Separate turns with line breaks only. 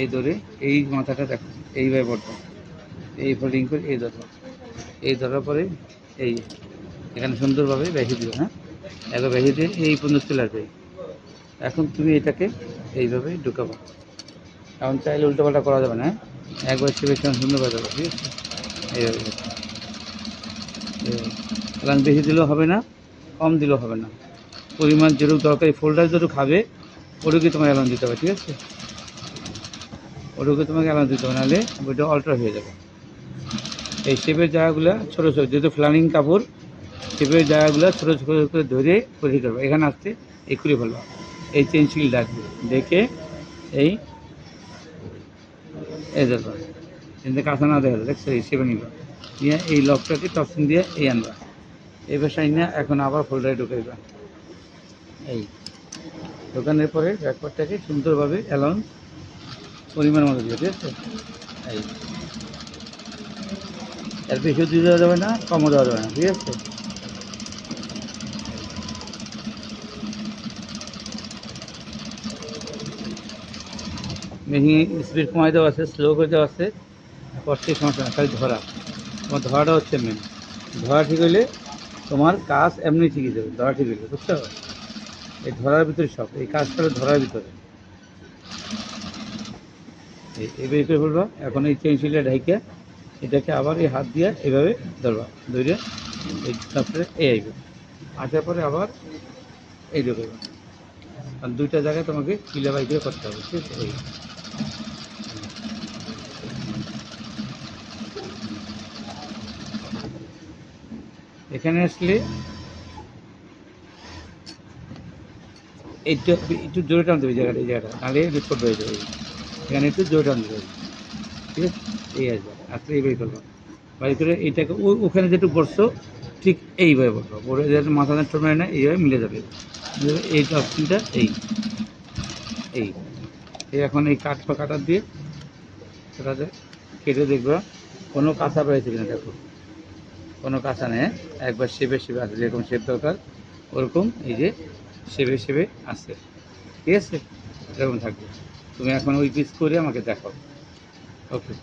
এই ধরে এই মাথাটা দেখো এইভাবে পড়তো এই ফোল্ডিং করে এই ধরো। এই ধরার পরে এই, এখানে সুন্দরভাবে বেঁধে দিও হ্যাঁ? একবার বেঁধে দিয়ে এই পর্যন্ত চলে আসবে। এখন তুমি এটাকে এইভাবে ঢুকাবো। এখন চাইলে উল্টোপাল্টা করা যাবে না হ্যাঁ? একবার শিবের সঙ্গে সুন্দর করে দেবো, ঠিক আছে? এইভাবে। এখন বেশি দিলেও হবে না, কম দিলেও হবে না। পরিমাণ যেরকম দরকারি ফোল্ডার যেরকম খাবে, ওটুকুই তোমাকে অ্যালাউন্স দিতে হবে, ঠিক আছে? ওটুকু তোমাকে অ্যালাউন্স দিতে হবে নাহলে ওইটা অল্টার হয়ে যাবে। এই শেপের জায়গাগুলো ছোটো ছোটো যেহেতু ফ্লানিং কাপড় শেপের জায়গাগুলো ছোটো ছোটো করে ধরে পরিষ্কার করব এখানে আসতে এই খুলে এই চেন শিল ডাকবে দেখে এই কিন্তু কাঁচা না দেখা যায়, দেখছ? এই শেপে নিল। নিয়ে এই লকটাকে টপসিন দিয়ে এই আনবা। এই বাসায় নিয়ে এখন আবার ফোল্ডারে ঢুকাইবা এই। দোকানের পরে ব্যাকপারটাকে সুন্দরভাবে অ্যালাউন্স পরিমাণ মতো দিবে ঠিক আছে? এই। এর বেশিও দিয়ে দেওয়া যাবে না, কমও দেওয়া যাবে না, ঠিক আছে? মেশিনে স্পিড কমাই দেওয়া আছে, স্লো করে দেওয়া আছে করতে সমস্যা না, খালি ধরা। তোমার ধরাটা হচ্ছে মেন ধরা ঠিক হইলে তোমার কাজ এমনি ঠিকই যাবে ধরা ঠিক হইলে, বুঝতে পারো এই ধরার ভিতরে সব, এই কাজটা ধরার ভিতরে। এই করে এখন এই চেন শিলটা ঢাইকে এটাকে আবার এই হাত দিয়ে এভাবে ধরবা। ধরে এই তারপরে এই আইবে। আসার পরে আবার এই ঢুকবে আর দুইটা জায়গায় তোমাকে কিলা বাই দিয়ে করতে হবে, ঠিক আছে? এখানে আসলে এইটা একটু জোরে টানতে হবে জায়গাটা, এই জায়গাটা। নাহলে ছোট হয়ে যাবে। এখানে একটু জোরে টানতে হবে ঠিক আছে? এই আসবে আসলে এইভাবে করব। বাড়ি করে এইটাকে ওখানে যেটুকু বসছো, ঠিক এইভাবে বসবো। বলে যাতে মাথা না টোমে না, এইভাবে মিলে যাবে। এই অপশনটা এই। এই। এখন এই কাঠ বা কাটার দিয়ে সেটাতে কেটে দেখবা। কোনো কাঁচা পেয়েছে কিনা দেখো। কোনো কাঁচা নেই একবার শেপে শেপে আছে, যেরকম শেপ দরকার, ওরকম এই যে শেপে শেপে আছে। ঠিক আছে? এরকম থাকবে। তুমি এখন ওই পিস করে আমাকে দেখাও। ওকে